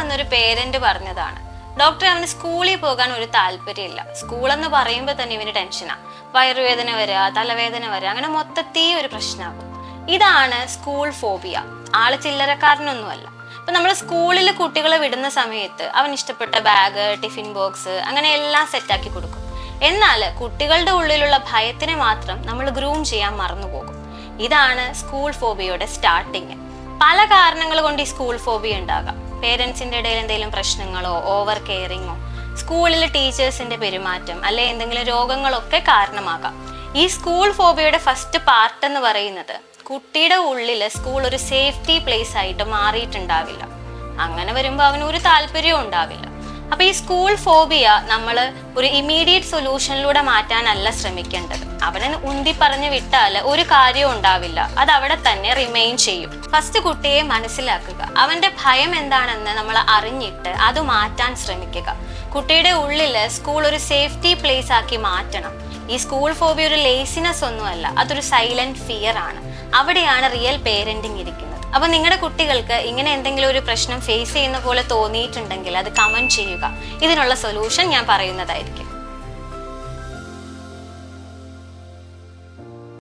വന്നൊരു പേരന്റ് പറഞ്ഞതാണ്. ഡോക്ടർ അവന് സ്കൂളിൽ പോകാൻ ഒരു താല്പര്യമില്ല. സ്കൂൾ എന്ന് പറയുമ്പോൾ തന്നെ ഇവന് ടെൻഷനാ. വയറുവേദന വരിക തലവേദന വരിക അങ്ങനെ മൊത്തത്തിൽ ഒരു പ്രശ്നമാകും ഇതാണ് സ്കൂൾ ഫോബിയ. ആൾ ചില്ലറക്കാരനൊന്നുമല്ല. അപ്പൊ നമ്മൾ സ്കൂളിൽ കുട്ടികളെ വിടുന്ന സമയത്ത് അവൻ ഇഷ്ടപ്പെട്ട ബാഗ് ടിഫിൻ ബോക്സ് അങ്ങനെ എല്ലാം സെറ്റാക്കി കൊടുക്കും. എന്നാൽ കുട്ടികളുടെ ഉള്ളിലുള്ള ഭയത്തിനെ മാത്രം നമ്മൾ ഗ്രൂം ചെയ്യാൻ മറന്നുപോകും ഇതാണ് സ്കൂൾ ഫോബിയയുടെ സ്റ്റാർട്ടിങ്. പല കാരണങ്ങൾ കൊണ്ട് ഈ സ്കൂൾ ഫോബിയ ഉണ്ടാകാം. പേരൻസിന്റെ ഇടയിൽ എന്തെങ്കിലും പ്രശ്നങ്ങളോ ഓവർ കെയറിങ്ങോ സ്കൂളിലെ ടീച്ചേഴ്സിന്റെ പെരുമാറ്റം അല്ലെ എന്തെങ്കിലും രോഗങ്ങളൊക്കെ കാരണമാകാം. ഈ സ്കൂൾ ഫോബിയയുടെ ഫസ്റ്റ് പാർട്ട് എന്ന് പറയുന്നത് കുട്ടിയുടെ ഉള്ളിൽ സ്കൂൾ ഒരു സേഫ്റ്റി പ്ലേസ് ആയിട്ട് മാറിയിട്ടുണ്ടാവില്ല. അങ്ങനെ വരുമ്പോൾ അവന് ഒരു താല്പര്യവും ഉണ്ടാവില്ല. അപ്പൊ ഈ സ്കൂൾ ഫോബിയ നമ്മൾ ഒരു ഇമീഡിയറ്റ് സൊല്യൂഷനിലൂടെ മാറ്റാനല്ല ശ്രമിക്കേണ്ടത്. അവനെ ഉന്തി പറഞ്ഞു വിട്ടാൽ ഒരു കാര്യവും ഉണ്ടാവില്ല. അത് അവിടെ തന്നെ റിമെയിൻ ചെയ്യും. ഫസ്റ്റ് കുട്ടിയെ മനസ്സിലാക്കുക. അവന്റെ ഭയം എന്താണെന്ന് നമ്മൾ അറിഞ്ഞിട്ട് അത് മാറ്റാൻ ശ്രമിക്കുക. കുട്ടിയുടെ ഉള്ളിൽ സ്കൂൾ ഒരു സേഫ്റ്റി പ്ലേസ് ആക്കി മാറ്റണം. ഈ സ്കൂൾ ഫോബിയ ഒരു ലേസിനെസ് ഒന്നുമല്ല. അതൊരു സൈലന്റ് ഫിയർ ആണ്. അവിടെയാണ് റിയൽ പേരന്റിങ് ഇരിക്കുന്നത്. അപ്പൊ നിങ്ങളുടെ കുട്ടികൾക്ക് ഇങ്ങനെ എന്തെങ്കിലും ഒരു പ്രശ്നം ഫേസ് ചെയ്യുന്ന പോലെ തോന്നിയിട്ടുണ്ടെങ്കിൽ അത് കമന്റ് ചെയ്യുക. ഇതിനുള്ള സൊല്യൂഷൻ ഞാൻ പറയുന്നതായിരിക്കും.